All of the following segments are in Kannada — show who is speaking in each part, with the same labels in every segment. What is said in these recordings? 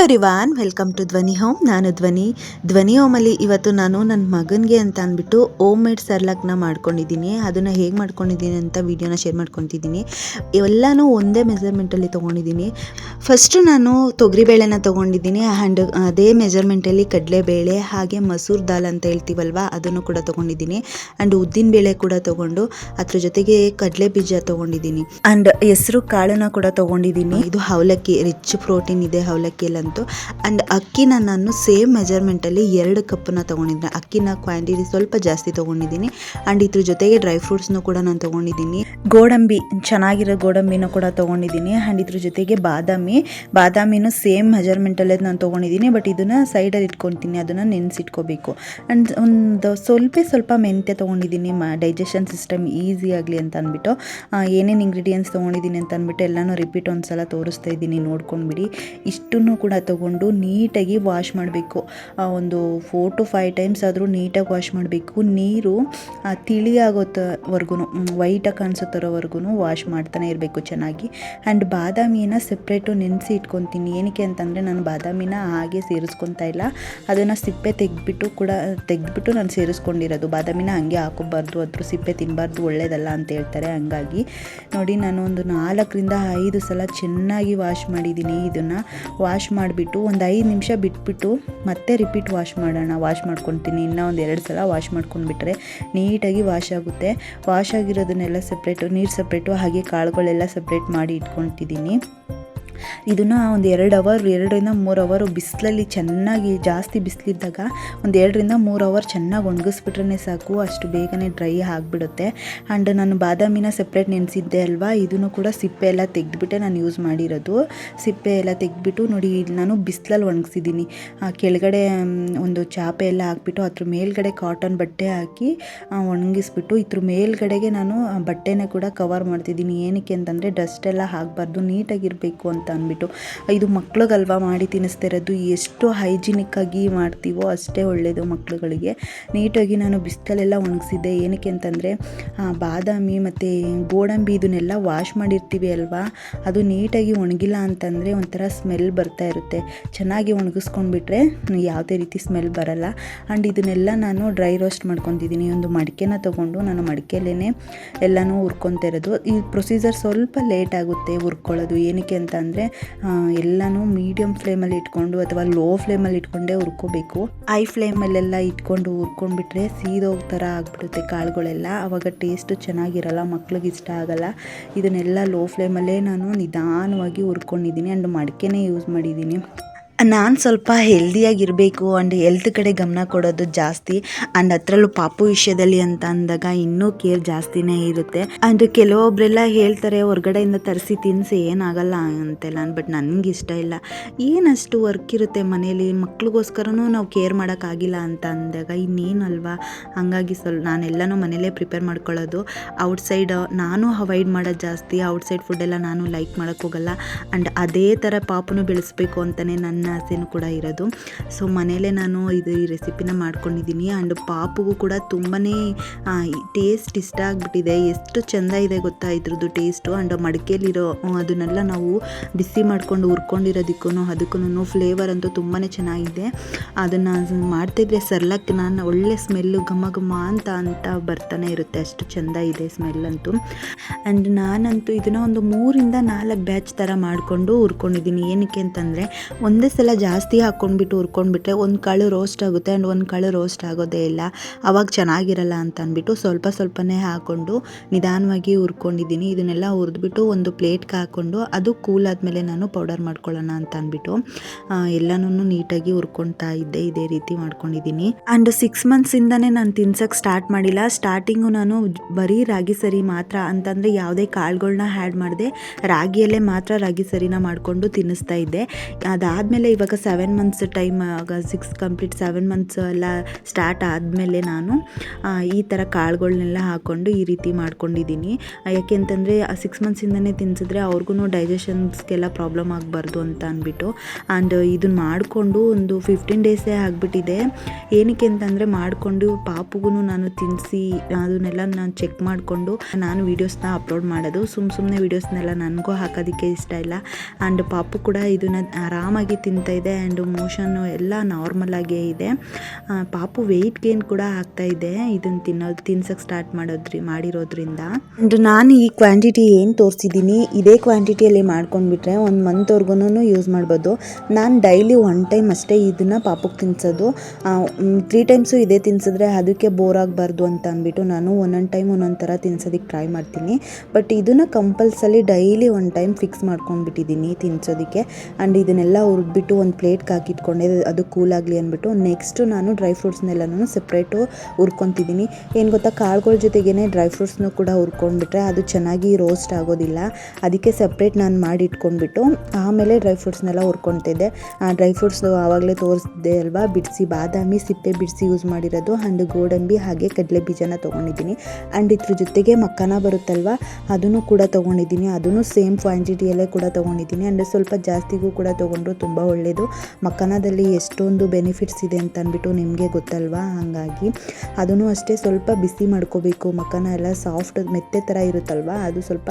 Speaker 1: Everyone welcome to Dhwani home ನಾನು ಧ್ವನಿ ಧ್ವನಿ ಹೋಮಲ್ಲಿ ಇವತ್ತು ನಾನು ನನ್ನ ಮಗನಿಗೆ ಅಂತ ಅಂದ್ಬಿಟ್ಟು ಓಮ್ ಮೇಡ್ ಸರ್ಲಾಕ್ನ ಮಾಡ್ಕೊಂಡಿದ್ದೀನಿ. ಅದನ್ನು ಹೇಗೆ ಮಾಡ್ಕೊಂಡಿದ್ದೀನಿ ಅಂತ ವಿಡಿಯೋನ ಶೇರ್ ಮಾಡ್ಕೊತಿದ್ದೀನಿ ಎಲ್ಲನೂ ಒಂದೇ ಮೆಜರ್ಮೆಂಟಲ್ಲಿ ತೊಗೊಂಡಿದ್ದೀನಿ. ಫಸ್ಟು ನಾನು ತೊಗರಿಬೇಳೆನ ತೊಗೊಂಡಿದ್ದೀನಿ. ಆ್ಯಂಡ್ ಅದೇ ಮೆಜರ್ಮೆಂಟಲ್ಲಿ ಕಡಲೆಬೇಳೆ, ಹಾಗೆ ಮಸೂರ್ ದಾಲ್ ಅಂತ ಹೇಳ್ತೀವಲ್ವ, ಅದನ್ನು ಕೂಡ ತೊಗೊಂಡಿದ್ದೀನಿ. ಆ್ಯಂಡ್ ಉದ್ದಿನ ಬೇಳೆ ಕೂಡ ತೊಗೊಂಡು, ಅದ್ರ ಜೊತೆಗೆ ಕಡಲೆ ಬೀಜ ತೊಗೊಂಡಿದ್ದೀನಿ. ಆ್ಯಂಡ್ ಹೆಸರು ಕಾಳನ್ನು ಕೂಡ ತೊಗೊಂಡಿದ್ದೀನಿ. ಇದು ಅವಲಕ್ಕಿ ರಿಚ್ ಪ್ರೋಟೀನ್ ಇದೆ ಅವಲಕ್ಕಿಯಲ್ಲಂತೂ ಆ್ಯಂಡ್ ಅಕ್ಕಿನ ನಾನು ಸೇಮ್ ಮೆಜರ್ಮೆಂಟಲ್ಲಿ ಎರಡು ಕಪ್ಪನ್ನ ತೊಗೊಂಡಿದ್ದೆ. ಅಕ್ಕಿನ ಕ್ವಾಂಟಿಟಿ ಸ್ವಲ್ಪ ಜಾಸ್ತಿ ತೊಗೊಂಡಿದ್ದೀನಿ. ಆ್ಯಂಡ್ ಇದ್ರ ಜೊತೆಗೆ ಡ್ರೈ ಫ್ರೂಟ್ಸ್ನು ಕೂಡ ನಾನು ತೊಗೊಂಡಿದ್ದೀನಿ. ಗೋಡಂಬಿ, ಚೆನ್ನಾಗಿರೋ ಗೋಡಂಬಿನ ಕೂಡ ತೊಗೊಂಡಿದ್ದೀನಿ. ಆ್ಯಂಡ್ ಇದ್ರ ಜೊತೆಗೆ ಬಾದಾಮಿ. ಬಾದಾಮಿನೂ ಸೇಮ್ ಮೆಜರ್ಮೆಂಟಲ್ಲೇ ನಾನು ತೊಗೊಂಡಿದ್ದೀನಿ. ಬಟ್ ಇದನ್ನು ಸೈಡಲ್ಲಿ ಇಟ್ಕೊತೀನಿ. ಅದನ್ನು ನೆನೆಸಿಟ್ಕೋಬೇಕು. ಆ್ಯಂಡ್ ಒಂದು ಸ್ವಲ್ಪ ಸ್ವಲ್ಪ ಮೆಂತ್ಯ ತೊಗೊಂಡಿದ್ದೀನಿ. ಮ ಡೈಜೆಷನ್ ಸಿಸ್ಟಮ್ ಈಸಿ ಆಗಲಿ ಅಂತ ಅಂದ್ಬಿಟ್ಟು. ಏನೇನು ಇಂಗ್ರೀಡಿಯೆಂಟ್ಸ್ ತೊಗೊಂಡಿದ್ದೀನಿ ಅಂತ ಅಂದ್ಬಿಟ್ಟು ಎಲ್ಲನೂ ರಿಪೀಟ್ ಒಂದು ಸಲ ತೋರಿಸ್ತಾ ಇದ್ದೀನಿ. ನೋಡ್ಕೊಂಡ್ಬಿಡಿ. ಇಷ್ಟನ್ನು ಕೂಡ ತೊಗೊಂಡು ನೀಟಾಗಿ ವಾಶ್ ಮಾಡಬೇಕು. ಒಂದು ಫೋರ್ ಟು ಫೈವ್ ಟೈಮ್ಸ್ ಆದರೂ ನೀಟಾಗಿ ವಾಶ್ ಮಾಡಬೇಕು. ನೀರು ತಿಳಿ ಆಗೋತ್ತವರೆಗೂ ವೈಟಾಗಿ ಕಾಣಿಸೋ ಥರವರೆಗೂ ವಾಶ್ ಮಾಡ್ತಾನೆ ಇರಬೇಕು ಚೆನ್ನಾಗಿ. ಆ್ಯಂಡ್ ಬಾದಾಮಿನ ಸಪ್ರೇಟು ನೆನೆಸಿ ಇಟ್ಕೊತೀನಿ. ಏನಕ್ಕೆ ಅಂತಂದರೆ ನಾನು ಬಾದಾಮಿನ ಹಾಗೆ ಸೇರಿಸ್ಕೊತಾ ಇಲ್ಲ. ಅದನ್ನು ಸಿಪ್ಪೆ ತೆಗೆದ್ಬಿಟ್ಟು ಕೂಡ, ತೆಗೆದ್ಬಿಟ್ಟು ನಾನು ಸೇರಿಸ್ಕೊಂಡಿರೋದು. ಬಾದಾಮಿನ ಹಂಗೆ ಹಾಕೋಬಾರ್ದು, ಅದ್ರ ಸಿಪ್ಪೆ ತಿನ್ನಬಾರ್ದು ಒಳ್ಳೇದಲ್ಲ ಅಂತ ಹೇಳ್ತಾರೆ ಹಂಗಾಗಿ. ನೋಡಿ ನಾನು ಒಂದು ನಾಲ್ಕರಿಂದ ಐದು ಸಲ ಚೆನ್ನಾಗಿ ವಾಶ್ ಮಾಡಿದ್ದೀನಿ ಇದನ್ನು. ವಾಶ್ ಮಾಡಿಬಿಟ್ಟು ಒಂದು ಐದು ನಿಮಿಷ ಬಿಟ್ಬಿಟ್ಟು ಮತ್ತೆ ರಿಪೀಟ್ ವಾಶ್ ಮಾಡೋಣ. ವಾಶ್ ಮಾಡ್ಕೊತೀನಿ. ಇನ್ನೂ ಒಂದು ಎರಡು ಸಲ ವಾಶ್ ಮಾಡ್ಕೊಂಡ್ಬಿಟ್ರೆ ನೀಟಾಗಿ ವಾಶ್ ಆಗುತ್ತೆ. ವಾಶ್ ಆಗಿರೋದನ್ನೆಲ್ಲ ಸಪ್ರೇಟು ನೀರು ಸಪ್ರೇಟು ಹಾಗೆ ಕಾಳುಗಳೆಲ್ಲ ಸಪ್ರೇಟ್ ಮಾಡಿ ಇಟ್ಕೊತಿದ್ದೀನಿ ಇದನ್ನು ಒಂದು ಎರಡು ಅವರ್ ಎರಡರಿಂದ ಮೂರು ಅವರು ಬಿಸಿಲಲ್ಲಿ ಚೆನ್ನಾಗಿ ಜಾಸ್ತಿ ಬಿಸಿಲಿದ್ದಾಗ ಒಂದು ಎರಡರಿಂದ ಮೂರು ಅವರ್ ಚೆನ್ನಾಗಿ ಒಣಗಿಸ್ಬಿಟ್ರೆ ಸಾಕು, ಅಷ್ಟು ಬೇಗನೆ ಡ್ರೈ ಆಗಿಬಿಡುತ್ತೆ. ಆ್ಯಂಡ್ ನಾನು ಬಾದಾಮಿನ ಸಪ್ರೇಟ್ ನೆನೆಸಿದ್ದೆ ಅಲ್ವಾ, ಇದನ್ನು ಕೂಡ ಸಿಪ್ಪೆ ಎಲ್ಲ ತೆಗೆದ್ಬಿಟ್ಟೆ ನಾನು ಯೂಸ್ ಮಾಡಿರೋದು. ಸಿಪ್ಪೆ ಎಲ್ಲ ತೆಗೆದ್ಬಿಟ್ಟು ನೋಡಿ, ನಾನು ಬಿಸಿಲಲ್ಲಿ ಒಣಗಿಸಿದ್ದೀನಿ. ಕೆಳಗಡೆ ಒಂದು ಚಾಪೆ ಎಲ್ಲ ಹಾಕ್ಬಿಟ್ಟು ಅದ್ರ ಮೇಲ್ಗಡೆ ಕಾಟನ್ ಬಟ್ಟೆ ಹಾಕಿ ಒಣಗಿಸ್ಬಿಟ್ಟು ಇದ್ರ ಮೇಲ್ಗಡೆಗೆ ನಾನು ಬಟ್ಟೆನ ಕೂಡ ಕವರ್ ಮಾಡ್ತಿದ್ದೀನಿ. ಏನಕ್ಕೆ ಅಂತಂದರೆ ಡಸ್ಟ್ ಎಲ್ಲ ಆಗಬಾರ್ದು, ನೀಟಾಗಿರಬೇಕು ಅಂತ. ಅಂದ್ಬಿಟ್ಟು, ಇದು ಮಕ್ಳಿಗಲ್ವಾ ಮಾಡಿ ತಿನ್ನಿಸ್ತಾ ಇರೋದು? ಎಷ್ಟು ಹೈಜಿನಿಕ್ ಆಗಿ ಮಾಡ್ತೀವೋ ಅಷ್ಟೇ ಒಳ್ಳೆಯದು ಮಕ್ಳುಗಳಿಗೆ. ನೀಟಾಗಿ ನಾನು ಬಿಸಿಲಲ್ಲೆಲ್ಲ ಒಣಗಿಸಿದ್ದೆ. ಏನಕ್ಕೆ ಅಂತಂದರೆ ಬಾದಾಮಿ ಮತ್ತು ಗೋಡಂಬಿ ಇದನ್ನೆಲ್ಲ ವಾಶ್ ಮಾಡಿರ್ತೀವಿ ಅಲ್ವಾ? ಅದು ನೀಟಾಗಿ ಒಣಗಿಲ್ಲ ಅಂತಂದರೆ ಒಂಥರ ಸ್ಮೆಲ್ ಬರ್ತಾ ಇರುತ್ತೆ. ಚೆನ್ನಾಗಿ ಒಣಗಿಸ್ಕೊಂಡ್ಬಿಟ್ರೆ ಯಾವುದೇ ರೀತಿ ಸ್ಮೆಲ್ ಬರಲ್ಲ. ಆ್ಯಂಡ್ ಇದನ್ನೆಲ್ಲ ನಾನು ಡ್ರೈ ರೋಸ್ಟ್ ಮಾಡ್ಕೊತಿದ್ದೀನಿ ಒಂದು ಮಡಿಕೆನ ತೊಗೊಂಡು ನಾನು ಮಡಿಕೆಯಲ್ಲೇ ಎಲ್ಲನೂ ಹುರ್ಕೊತಾ ಇರೋದು. ಈ ಪ್ರೊಸೀಜರ್ ಸ್ವಲ್ಪ ಲೇಟ್ ಆಗುತ್ತೆ ಹುರ್ಕೊಳ್ಳೋದು. ಏನಕ್ಕೆ ಅಂತ ಎಲ್ಲನೂ ಮೀಡಿಯಮ್ ಫ್ಲೇಮಲ್ಲಿ ಇಟ್ಕೊಂಡು ಅಥವಾ ಲೋ ಫ್ಲೇಮಲ್ಲಿ ಇಟ್ಕೊಂಡೇ ಹುರ್ಕೋಬೇಕು. ಹೈ ಫ್ಲೇಮಲ್ಲೆಲ್ಲ ಇಟ್ಕೊಂಡು ಹುರ್ಕೊಂಡ್ಬಿಟ್ರೆ ಸೀದೋಗ ಥರ ಆಗ್ಬಿಡುತ್ತೆ ಕಾಳುಗಳೆಲ್ಲ. ಆವಾಗ ಟೇಸ್ಟು ಚೆನ್ನಾಗಿರಲ್ಲ, ಮಕ್ಳಿಗೆ ಇಷ್ಟ ಆಗಲ್ಲ. ಇದನ್ನೆಲ್ಲ ಲೋ ಫ್ಲೇಮಲ್ಲೇ ನಾನು ನಿಧಾನವಾಗಿ ಹುರ್ಕೊಂಡಿದ್ದೀನಿ. ಆ್ಯಂಡ್ ಮಡಿಕೆನೇ ಯೂಸ್ ಮಾಡಿದ್ದೀನಿ. ನಾನು ಸ್ವಲ್ಪ ಹೆಲ್ದಿಯಾಗಿರಬೇಕು ಆ್ಯಂಡ್ ಹೆಲ್ತ್ ಕಡೆ ಗಮನ ಕೊಡೋದು ಜಾಸ್ತಿ. ಆ್ಯಂಡ್ ಅದರಲ್ಲೂ ಪಾಪು ವಿಷಯದಲ್ಲಿ ಅಂತ ಅಂದಾಗ ಇನ್ನೂ ಕೇರ್ ಜಾಸ್ತಿನೇ ಇರುತ್ತೆ. ಆ್ಯಂಡ್ ಕೆಲವೊಬ್ಬರೆಲ್ಲ ಹೇಳ್ತಾರೆ, ಹೊರಗಡೆಯಿಂದ ತರಿಸಿ ತಿನ್ನಿಸಿ ಏನಾಗಲ್ಲ ಅಂತೆಲ್ಲ. ಬಟ್ ನನಗೆ ಇಷ್ಟ ಇಲ್ಲ. ಏನಷ್ಟು ವರ್ಕ್ ಇರುತ್ತೆ ಮನೇಲಿ? ಮಕ್ಳಿಗೋಸ್ಕರನೂ ನಾವು ಕೇರ್ ಮಾಡೋಕ್ಕಾಗಿಲ್ಲ ಅಂತ ಅಂದಾಗ ಇನ್ನೇನಲ್ವಾ? ಹಾಗಾಗಿ ಸ್ವಲ್ಪ ನಾನೆಲ್ಲನೂ ಮನೇಲೇ ಪ್ರಿಪೇರ್ ಮಾಡ್ಕೊಳ್ಳೋದು. ಔಟ್ಸೈಡ್ ನಾನು ಅವಾಯ್ಡ್ ಮಾಡೋದು ಜಾಸ್ತಿ. ಔಟ್ಸೈಡ್ ಫುಡ್ಡೆಲ್ಲ ನಾನು ಲೈಕ್ ಮಾಡೋಕ್ಕೋಗಲ್ಲ ಆ್ಯಂಡ್ ಅದೇ ಥರ ಪಾಪನು ಬೆಳೆಸ್ಬೇಕು ಅಂತಲೇ ನನ್ನ ಆಸೆನೂ ಕೂಡ ಇರೋದು. ಸೊ ಮನೆಯಲ್ಲೇ ನಾನು ಇದು ಈ ರೆಸಿಪಿನ ಮಾಡ್ಕೊಂಡಿದ್ದೀನಿ. ಆ್ಯಂಡ್ ಪಾಪುಗೂ ಕೂಡ ತುಂಬಾ ಟೇಸ್ಟ್ ಇಷ್ಟ ಆಗಿಬಿಟ್ಟಿದೆ. ಎಷ್ಟು ಚೆಂದ ಇದೆ ಗೊತ್ತಾ ಇದ್ರದ್ದು ಟೇಸ್ಟು ಆ್ಯಂಡ್ ಮಡಿಕೆಯಲ್ಲಿರೋ ಅದನ್ನೆಲ್ಲ ನಾವು ಬಿಸಿ ಮಾಡ್ಕೊಂಡು ಹುರ್ಕೊಂಡಿರೋದಕ್ಕೂ ಅದಕ್ಕೂ ಫ್ಲೇವರ್ ಅಂತೂ ತುಂಬಾ ಚೆನ್ನಾಗಿದೆ. ಅದನ್ನು ಮಾಡ್ತಿದ್ರೆ ಸರ್ಲಕ್ಕೆ ನಾನು ಒಳ್ಳೆ ಸ್ಮೆಲ್ಲು ಘಮ ಘಮ ಅಂತ ಅಂತ ಬರ್ತಾನೆ ಇರುತ್ತೆ. ಅಷ್ಟು ಚೆಂದ ಇದೆ ಸ್ಮೆಲ್ ಅಂತೂ. ಆ್ಯಂಡ್ ನಾನಂತೂ ಇದನ್ನು ಒಂದು ಮೂರಿಂದ ನಾಲ್ಕು ಬ್ಯಾಚ್ ಥರ ಮಾಡಿಕೊಂಡು ಹುರ್ಕೊಂಡಿದ್ದೀನಿ. ಏನಕ್ಕೆ ಅಂತಂದರೆ, ಒಂದೇ ಸಲ ಜಾಸ್ತಿ ಹಾಕ್ಕೊಂಡ್ಬಿಟ್ಟು ಹುರ್ಕೊಂಡ್ಬಿಟ್ರೆ ಒಂದು ಕಾಳು ರೋಸ್ಟ್ ಆಗುತ್ತೆ ಆ್ಯಂಡ್ ಒಂದು ಕಾಳು ರೋಸ್ಟ್ ಆಗೋದೇ ಇಲ್ಲ. ಅವಾಗ ಚೆನ್ನಾಗಿರಲ್ಲ ಅಂತ ಅಂದ್ಬಿಟ್ಟು ಸ್ವಲ್ಪ ಸ್ವಲ್ಪನೇ ಹಾಕ್ಕೊಂಡು ನಿಧಾನವಾಗಿ ಹುರ್ಕೊಂಡಿದ್ದೀನಿ. ಇದನ್ನೆಲ್ಲ ಹುರಿದ್ಬಿಟ್ಟು ಒಂದು ಪ್ಲೇಟ್ಗೆ ಹಾಕ್ಕೊಂಡು ಅದು ಕೂಲ್ ಆದಮೇಲೆ ನಾನು ಪೌಡರ್ ಮಾಡ್ಕೊಳ್ಳೋಣ ಅಂತ ಅಂದ್ಬಿಟ್ಟು ಎಲ್ಲನೂ ನೀಟಾಗಿ ಹುರ್ಕೊಳ್ತಾ ಇದ್ದೆ, ಇದೇ ರೀತಿ ಮಾಡ್ಕೊಂಡಿದ್ದೀನಿ. ಆ್ಯಂಡ್ ಸಿಕ್ಸ್ ಮಂತ್ಸಿಂದನೇ ನಾನು ತಿನ್ಸಕ್ಕೆ ಸ್ಟಾರ್ಟ್ ಮಾಡಿಲ್ಲ. ಸ್ಟಾರ್ಟಿಂಗು ನಾನು ಬರೀ ರಾಗಿ ಸರಿ ಮಾತ್ರ ಅಂತಂದರೆ ಯಾವುದೇ ಕಾಳುಗಳನ್ನ ಆ್ಯಡ್ ಮಾಡಿದೆ ರಾಗಿಯಲ್ಲೇ ಮಾತ್ರ ರಾಗಿ ಸರಿನ ಮಾಡಿಕೊಂಡು ತಿನ್ನಿಸ್ತಾ ಇದ್ದೆ. ಅದಾದಮೇಲೆ ಇವಾಗ ಸೆವೆನ್ ಮಂತ್ಸ್ ಟೈಮ್ ಆಗ ಸಿಕ್ಸ್ ಕಂಪ್ಲೀಟ್ ಸೆವೆನ್ ಮಂತ್ಸ್ ಎಲ್ಲ ಸ್ಟಾರ್ಟ್ ಆದಮೇಲೆ ನಾನು ಈ ಥರ ಕಾಳುಗಳನ್ನೆಲ್ಲ ಹಾಕ್ಕೊಂಡು ಈ ರೀತಿ ಮಾಡ್ಕೊಂಡಿದ್ದೀನಿ. ಯಾಕೆ ಅಂತಂದರೆ ಸಿಕ್ಸ್ ಮಂತ್ಸಿಂದನೇ ತಿನ್ಸಿದ್ರೆ ಅವ್ರಿಗೂ ಡೈಜೆಷನ್ಸ್ಗೆಲ್ಲ ಪ್ರಾಬ್ಲಮ್ ಆಗಬಾರ್ದು ಅಂತ ಅಂದ್ಬಿಟ್ಟು ಆ್ಯಂಡ್ ಇದನ್ನ ಮಾಡಿಕೊಂಡು ಒಂದು ಫಿಫ್ಟೀನ್ ಡೇಸೇ ಆಗಿಬಿಟ್ಟಿದೆ. ಏನಕ್ಕೆ ಅಂತಂದರೆ, ಮಾಡಿಕೊಂಡು ಪಾಪುಗೂ ನಾನು ತಿನ್ನಿಸಿ ಅದನ್ನೆಲ್ಲ ನಾನು ಚೆಕ್ ಮಾಡಿಕೊಂಡು ನಾನು ವೀಡಿಯೋಸ್ನ ಅಪ್ಲೋಡ್ ಮಾಡೋದು. ಸುಮ್ಮ ಸುಮ್ಮನೆ ವೀಡಿಯೋಸ್ನೆಲ್ಲ ನನಗೂ ಹಾಕೋದಕ್ಕೆ ಇಷ್ಟ ಇಲ್ಲ. ಆ್ಯಂಡ್ ಪಾಪು ಕೂಡ ಇದನ್ನು ಆರಾಮಾಗಿ ತಿಂತಾ ಇದೆ ಆ್ಯಂಡ್ ಮೋಷನ್ನು ಎಲ್ಲ ನಾರ್ಮಲ್ ಆಗೇ ಇದೆ. ಪಾಪು ವೆಯ್ಟ್ ಗೇನ್ ಕೂಡ ಆಗ್ತಾ ಇದೆ. ಇದನ್ನು ತಿನ್ನೋದು ತಿನ್ಸಕ್ಕೆ ಸ್ಟಾರ್ಟ್ ಮಾಡೋದ್ರಿ, ಮಾಡಿರೋದ್ರಿಂದ. ಆ್ಯಂಡ್ ನಾನು ಈ ಕ್ವಾಂಟಿಟಿ ಏನು ತೋರಿಸಿದ್ದೀನಿ, ಇದೇ ಕ್ವಾಂಟಿಟಿಯಲ್ಲಿ ಮಾಡ್ಕೊಂಡ್ಬಿಟ್ರೆ ಒಂದು ಮಂತ್ವರೆಗೂ ಯೂಸ್ ಮಾಡ್ಬೋದು. ನಾನು ಡೈಲಿ ಒನ್ ಟೈಮ್ ಅಷ್ಟೇ ಇದನ್ನು ಪಾಪಕ್ಕೆ ತಿನ್ಸೋದು. ತ್ರೀ ಟೈಮ್ಸು ಇದೇ ತಿನ್ಸಿದ್ರೆ ಅದಕ್ಕೆ ಬೋರ್ ಆಗಬಾರ್ದು ಅಂತ ಅಂದ್ಬಿಟ್ಟು ನಾನು ಒಂದೊಂದು ಟೈಮ್ ಒಂದೊಂದು ಥರ ತಿನ್ಸೋದಕ್ಕೆ ಟ್ರೈ ಮಾಡ್ತೀನಿ. ಬಟ್ ಇದನ್ನು compulsory daily one time fix ಮಾಡ್ಕೊಂಡ್ಬಿಟ್ಟಿದ್ದೀನಿ ತಿನ್ಸೋದಕ್ಕೆ. ಆ್ಯಂಡ್ ಇದನ್ನೆಲ್ಲ ಹುರಿದ್ಬಿಟ್ಟು ಒಂದು ಪ್ಲೇಟ್ಗೆ ಹಾಕಿಟ್ಕೊಂಡೆ, ಅದು ಕೂಲ್ ಆಗಲಿ ಅಂದ್ಬಿಟ್ಟು ನೆಕ್ಸ್ಟು ನಾನು ಡ್ರೈ ಫ್ರೂಟ್ಸ್ನೆಲ್ಲನೂ ಸಪ್ರೇಟು ಹುರ್ಕೊತಿದ್ದೀನಿ. ಏನು ಗೊತ್ತಾ, ಕಾಳುಗಳ ಜೊತೆಗೇ ಡ್ರೈ ಫ್ರೂಟ್ಸ್ನು ಕೂಡ ಹುರ್ಕೊಂಡ್ಬಿಟ್ರೆ ಅದು ಚೆನ್ನಾಗಿ ರೋಸ್ಟ್ ಆಗೋದಿಲ್ಲ. ಅದಕ್ಕೆ ಸಪ್ರೇಟ್ ನಾನು ಮಾಡಿ ಇಟ್ಕೊಂಡ್ಬಿಟ್ಟು ಆಮೇಲೆ ಡ್ರೈ ಫ್ರೂಟ್ಸ್ನೆಲ್ಲ ಹುರ್ಕೊತಿದ್ದೆ. ಆ ಡ್ರೈ ಫ್ರೂಟ್ಸ್ ಆವಾಗಲೇ ತೋರಿಸಿದೆ ಅಲ್ವಾ, ಬಿಡಿಸಿ ಬಾದಾಮಿ, ಸಿಪ್ಪೆ ಬಿಡಿಸಿ ಯೂಸ್ ಮಾಡಿರೋದು ಆ್ಯಂಡ್ ಗೋಡಂಬಿ ಹಾಗೆ ಕಡಲೆ ಬೀಜನ ತೊಗೊಂಡಿದ್ದೀನಿ. ಆ್ಯಂಡ್ ಇದ್ರ ಜೊತೆಗೆ ಮಕ್ಕನ ಬರುತ್ತಲ್ವ, ಅದನ್ನು ಕೂಡ ತೊಗೊಂಡಿದ್ದೀನಿ. ಅದನ್ನು ಸೇಮ್ ಕ್ವಾಂಟಿಟಿಯಲ್ಲೇ ಕೂಡ ತೊಗೊಂಡಿದ್ದೀನಿ. ಆ್ಯಂಡ್ ಸ್ವಲ್ಪ ಜಾಸ್ತಿಗೂ ಕೂಡ ತೊಗೊಂಡ್ರು ತುಂಬ ಒಳ್ಳೆಯದು. ಮಕ್ಕನದಲ್ಲಿ ಎಷ್ಟೊಂದು ಬೆನಿಫಿಟ್ಸ್ ಇದೆ ಅಂತ ಅಂದ್ಬಿಟ್ಟು ನಿಮಗೆ ಗೊತ್ತಲ್ವಾ? ಹಾಗಾಗಿ ಅದನ್ನು ಅಷ್ಟೇ ಸ್ವಲ್ಪ ಬಿಸಿ ಮಾಡ್ಕೋಬೇಕು. ಮಕ್ಕನ ಎಲ್ಲ ಸಾಫ್ಟ್ ಮೆತ್ತೆ ಥರ ಇರುತ್ತಲ್ವ? ಅದು ಸ್ವಲ್ಪ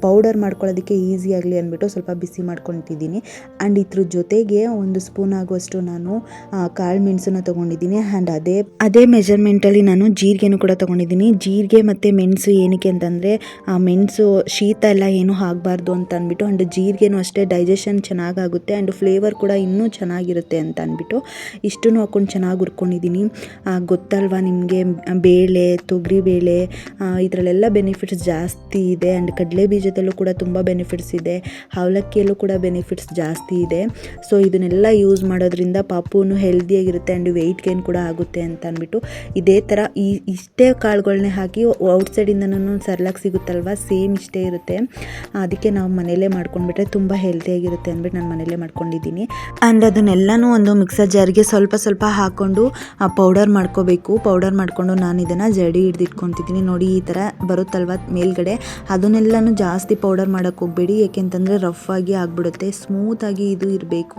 Speaker 1: ಪೌಡರ್ ಮಾಡ್ಕೊಳ್ಳೋದಕ್ಕೆ ಈಸಿ ಆಗಲಿ ಅಂದ್ಬಿಟ್ಟು ಸ್ವಲ್ಪ ಬಿಸಿ ಮಾಡ್ಕೊತಿದ್ದೀನಿ ಆ್ಯಂಡ್ ಇದ್ರ ಜೊತೆಗೆ ಒಂದು ಸ್ಪೂನ್ ಆಗುವಷ್ಟು ನಾನು ಕಾಳು ಮೆಣಸನ್ನ ತೊಗೊಂಡಿದ್ದೀನಿ. ಆ್ಯಂಡ್ ಅದೇ ಅದೇ ಮೆಜರ್ಮೆಂಟಲ್ಲಿ ನಾನು ಜೀರಿಗೆನೂ ಕೂಡ ತೊಗೊಂಡಿದ್ದೀನಿ. ಜೀರಿಗೆ ಮತ್ತು ಮೆಣಸು ಏನಕ್ಕೆ ಅಂತಂದರೆ, ಆ, ಮೆಣಸು ಶೀತ ಎಲ್ಲ ಏನೂ ಆಗಬಾರ್ದು ಅಂತ ಅಂದ್ಬಿಟ್ಟು ಆ್ಯಂಡ್ ಜೀರಿಗೆನೂ ಅಷ್ಟೇ ಡೈಜೆಷನ್ ಚೆನ್ನಾಗಾಗುತ್ತೆ. ಆ್ಯಂಡ್ ಫ್ಲೇವರ್ ಕೂಡ ಇನ್ನೂ ಚೆನ್ನಾಗಿರುತ್ತೆ ಅಂತ ಅಂದ್ಬಿಟ್ಟು ಇಷ್ಟನ್ನು ಹಾಕ್ಕೊಂಡು ಚೆನ್ನಾಗಿ ಹುರ್ಕೊಂಡಿದ್ದೀನಿ. ಗೊತ್ತಲ್ವಾ ನಿಮಗೆ ಬೇಳೆ, ತೊಗರಿ ಬೇಳೆ ಇದರಲ್ಲೆಲ್ಲ ಬೆನಿಫಿಟ್ಸ್ ಜಾಸ್ತಿ ಇದೆ ಆ್ಯಂಡ್ ಕಡಲೆ ಬೀಜದಲ್ಲೂ ಕೂಡ ತುಂಬ ಬೆನಿಫಿಟ್ಸ್ ಇದೆ. ಅವಲಕ್ಕಿಯಲ್ಲೂ ಕೂಡ ಬೆನಿಫಿಟ್ಸ್ ಜಾಸ್ತಿ ಇದೆ. ಸೊ ಇದನ್ನೆಲ್ಲ ಯೂಸ್ ಮಾಡೋದ್ರಿಂದ ಪಾಪುನು ಹೆಲ್ದಿಯಾಗಿರುತ್ತೆ ಆ್ಯಂಡ್ ವೆಯ್ಟ್ ಗೇನ್ ಕೂಡ ಆಗುತ್ತೆ ಅಂತ ಅಂದ್ಬಿಟ್ಟು ಇದೇ ಥರ ಈ, ಇಷ್ಟೇ ಕಾಳುಗಳನ್ನೇ ಹಾಕಿ ಔಟ್ಸೈಡಿಂದನೂ ಸರ್ಲಾಗಿ ಸಿಗುತ್ತಲ್ವ? ಸೇಮ್ ಇಷ್ಟೇ ಇರುತ್ತೆ. ಅದಕ್ಕೆ ನಾವು ಮನೇಲೇ ಮಾಡ್ಕೊಂಡ್ಬಿಟ್ರೆ ತುಂಬ ಹೆಲ್ದಿಯಾಗಿರುತ್ತೆ ಅಂದ್ಬಿಟ್ಟು ನಾನು ಮನೆಯಲ್ಲೇ ಮಾಡ್ಕೊಂಡಿದ್ದೀನಿ. ಆ್ಯಂಡ್ ಅದನ್ನೆಲ್ಲನೂ ಒಂದು ಮಿಕ್ಸರ್ ಜಾರ್ಗೆ ಸ್ವಲ್ಪ ಸ್ವಲ್ಪ ಹಾಕ್ಕೊಂಡು ಪೌಡರ್ ಮಾಡ್ಕೋಬೇಕು. ಪೌಡರ್ ಮಾಡಿಕೊಂಡು ನಾನು ಇದನ್ನು ಜಡಿ ಹಿಡ್ದಿಟ್ಕೊತಿದ್ದೀನಿ. ನೋಡಿ, ಈ ಥರ ಬರುತ್ತಲ್ವ ಮೇಲ್ಗಡೆ? ಅದನ್ನೆಲ್ಲನೂ ಜಾಸ್ತಿ ಪೌಡರ್ ಮಾಡೋಕ್ಕೆ ಹೋಗಬೇಡಿ. ಏಕೆಂತಂದರೆ ರಫ್ ಆಗಿ ಆಗಿಬಿಡುತ್ತೆ. ಸ್ಮೂತಾಗಿ ಇದು ಇರಬೇಕು.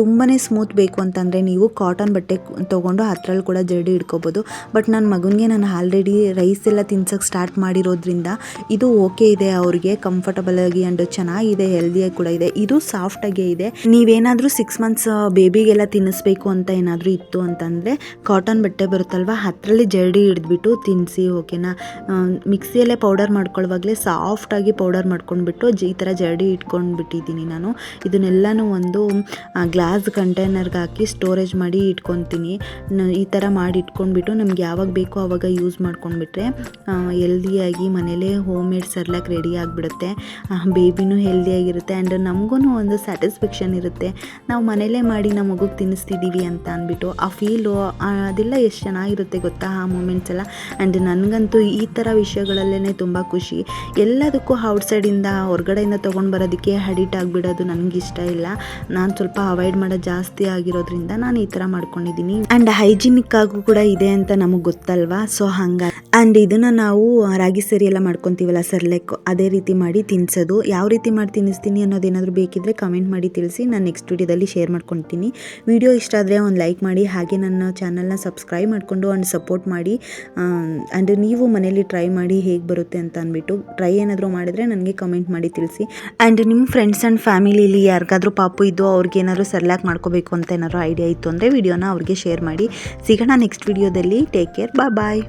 Speaker 1: ತುಂಬಾ ಸ್ಮೂತ್ ಬೇಕು ಅಂತಂದರೆ ನೀವು ಕಾಟನ್ ಬಟ್ಟೆ ತೊಗೊಂಡು ಹತ್ರಲ್ಲಿ ಕೂಡ ಜಡಿ ಹಿಡ್ಕೋಬೋದು. ಬಟ್ ನನ್ನ ಮಗನಿಗೆ ನಾನು ಆಲ್ರೆಡಿ ರೈಸ್ ಎಲ್ಲ ತಿನ್ಸೋಕ್ಕೆ ಸ್ಟಾರ್ಟ್ ಮಾಡಿರೋದ್ರಿಂದ ಇದು ಓಕೆ ಇದೆ ಅವ್ರಿಗೆ ಕಂಫರ್ಟಬಲ್ ಆಗಿ ಆ್ಯಂಡ್ ಚೆನ್ನಾಗಿದೆ ಹೆಲ್ದಿಯಾಗಿ ಕೂಡ ಇದೆ. ಇದು ಸಾಫ್ಟಾಗೇ ಇದೆ. ನೀವೇನಾದರೂ ಸಿಕ್ಸ್ ಮಂತ್ಸ್ ಬೇಬಿಗೆಲ್ಲ ತಿನ್ನಿಸ್ಬೇಕು ಅಂತ ಏನಾದರೂ ಇತ್ತು ಅಂತಂದರೆ ಕಾಟನ್ ಬಟ್ಟೆ ಬರುತ್ತಲ್ವ ಹತ್ತರಲ್ಲಿ ಜರಡಿ ಹಿಡಿದ್ಬಿಟ್ಟು ತಿನ್ನಿಸಿ ಓಕೆನಾ ಮಿಕ್ಸಿಯಲ್ಲೇ ಪೌಡರ್ ಮಾಡ್ಕೊಳ್ಳುವಾಗಲೇ ಸಾಫ್ಟಾಗಿ ಪೌಡರ್ ಮಾಡ್ಕೊಂಡ್ಬಿಟ್ಟು ಈ ಥರ ಜರಡಿ ಇಟ್ಕೊಂಡ್ಬಿಟ್ಟಿದ್ದೀನಿ ನಾನು. ಇದನ್ನೆಲ್ಲನೂ ಒಂದು ಗ್ಲಾಸ್ ಕಂಟೈನರ್ಗೆ ಹಾಕಿ ಸ್ಟೋರೇಜ್ ಮಾಡಿ ಇಟ್ಕೊತೀನಿ. ಈ ಥರ ಮಾಡಿ ಇಟ್ಕೊಂಡ್ಬಿಟ್ಟು ನಮ್ಗೆ ಯಾವಾಗ ಬೇಕೋ ಆವಾಗ ಯೂಸ್ ಮಾಡ್ಕೊಂಡ್ಬಿಟ್ರೆ ಹೆಲ್ದಿಯಾಗಿ ಮನೇಲೇ ಹೋಮ್ ಮೇಡ್ ಸರ್ಲಾಕ್ ರೆಡಿ ಆಗಿಬಿಡುತ್ತೆ ಬೇಬಿನೂ ಹೆಲ್ದಿಯಾಗಿರುತ್ತೆ ಆ್ಯಂಡ್ ನಮಗೂ ಒಂದು ಸ್ಯಾಟಿಸ್ಫ್ಯಾಕ್ಷನ್ ಇರುತ್ತೆ. ನಾವು ಮನೇಲೇ ಮಾಡಿ ನಮ್ಮ ಮಗುಗೆ ತಿನ್ನಿಸ್ತಿದ್ದೀವಿ ಅಂತ ಅಂದ್ಬಿಟ್ಟು ಆ ಫೀಲು ಅದೆಲ್ಲ ಎಷ್ಟು ಚೆನ್ನಾಗಿರುತ್ತೆ ಗೊತ್ತಾ ಆ ಮೂಮೆಂಟ್ಸ್ ಎಲ್ಲ? ಆ್ಯಂಡ್ ನನಗಂತೂ ಈ ಥರ ವಿಷಯಗಳಲ್ಲೇ ತುಂಬ ಖುಷಿ. ಎಲ್ಲದಕ್ಕೂ ಔಟ್ಸೈಡಿಂದ ಹೊರಗಡೆಯಿಂದ ತೊಗೊಂಡು ಬರೋದಕ್ಕೆ ಅಡಿಟ್ ಆಗಿಬಿಡೋದು ನನಗೆ ಇಷ್ಟ ಇಲ್ಲ. ನಾನು ಸ್ವಲ್ಪ ಅವಾಯ್ಡ್ ಮಾಡೋದು ಜಾಸ್ತಿ ಆಗಿರೋದ್ರಿಂದ ನಾನು ಈ ಥರ ಮಾಡ್ಕೊಂಡಿದ್ದೀನಿ. ಆ್ಯಂಡ್ ಹೈಜಿನಿಕ್ ಆಗೂ ಕೂಡ ಇದೆ ಅಂತ ನಮಗೆ ಗೊತ್ತಲ್ವಾ? ಸೊ ಹಂಗಾಗಿ ಆ್ಯಂಡ್ ಇದನ್ನು ನಾವು ರಾಗಿ ಸರಿ ಎಲ್ಲ ಮಾಡ್ಕೊತೀವಲ್ಲ ಸರ್ಲೆಕ್ ಅದೇ ರೀತಿ ಮಾಡಿ ತಿನ್ನಿಸೋದು ಯಾವ ರೀತಿ ಮಾಡಿ ತಿನ್ನಿಸ್ತೀನಿ ಅನ್ನೋದೇನಾದರೂ ಬೇಕಿದ್ದರೆ ಕಮೆಂಟ್ ಮಾಡಿ ತಿಳಿಸಿ. ನಾನು ನೆಕ್ಸ್ಟ್ ವಿಡಿಯೋದಲ್ಲಿ ಶೇರ್ ಮಾಡ್ಕೊತೀನಿ. ವಿಡಿಯೋ ಇಷ್ಟ ಆದರೆ ಒಂದು ಲೈಕ್ ಮಾಡಿ, ಹಾಗೆ ನನ್ನ ಚಾನಲ್ನ ಸಬ್ಸ್ಕ್ರೈಬ್ ಮಾಡಿಕೊಂಡು ಆ್ಯಂಡ್ ಸಪೋರ್ಟ್ ಮಾಡಿ. ಆ್ಯಂಡ್ ನೀವು ಮನೇಲಿ ಟ್ರೈ ಮಾಡಿ ಹೇಗೆ ಬರುತ್ತೆ ಅಂತ ಅಂದ್ಬಿಟ್ಟು ಟ್ರೈ ಏನಾದರೂ ಮಾಡಿದರೆ ನನಗೆ ಕಮೆಂಟ್ ಮಾಡಿ ತಿಳಿಸಿ. ಆ್ಯಂಡ್ ನಿಮ್ಮ ಫ್ರೆಂಡ್ಸ್ ಆ್ಯಂಡ್ ಫ್ಯಾಮಿಲಿಲಿ ಯಾರಿಗಾದರೂ ಪಾಪು ಇದ್ದು ಅವ್ರಿಗೆ ಏನಾದರೂ ಸರ್ಲ್ಯಾಕ್ ಮಾಡ್ಕೋಬೇಕು ಅಂತ ಏನಾದರೂ ಐಡಿಯಾ ಇತ್ತು ಅಂದರೆ ವಿಡಿಯೋನ ಅವ್ರಿಗೆ ಶೇರ್ ಮಾಡಿ. ಸಿಗೋಣ ನೆಕ್ಸ್ಟ್ ವಿಡಿಯೋದಲ್ಲಿ ಟೇಕ್ ಕೇರ್ ಬಾ ಬಾಯ್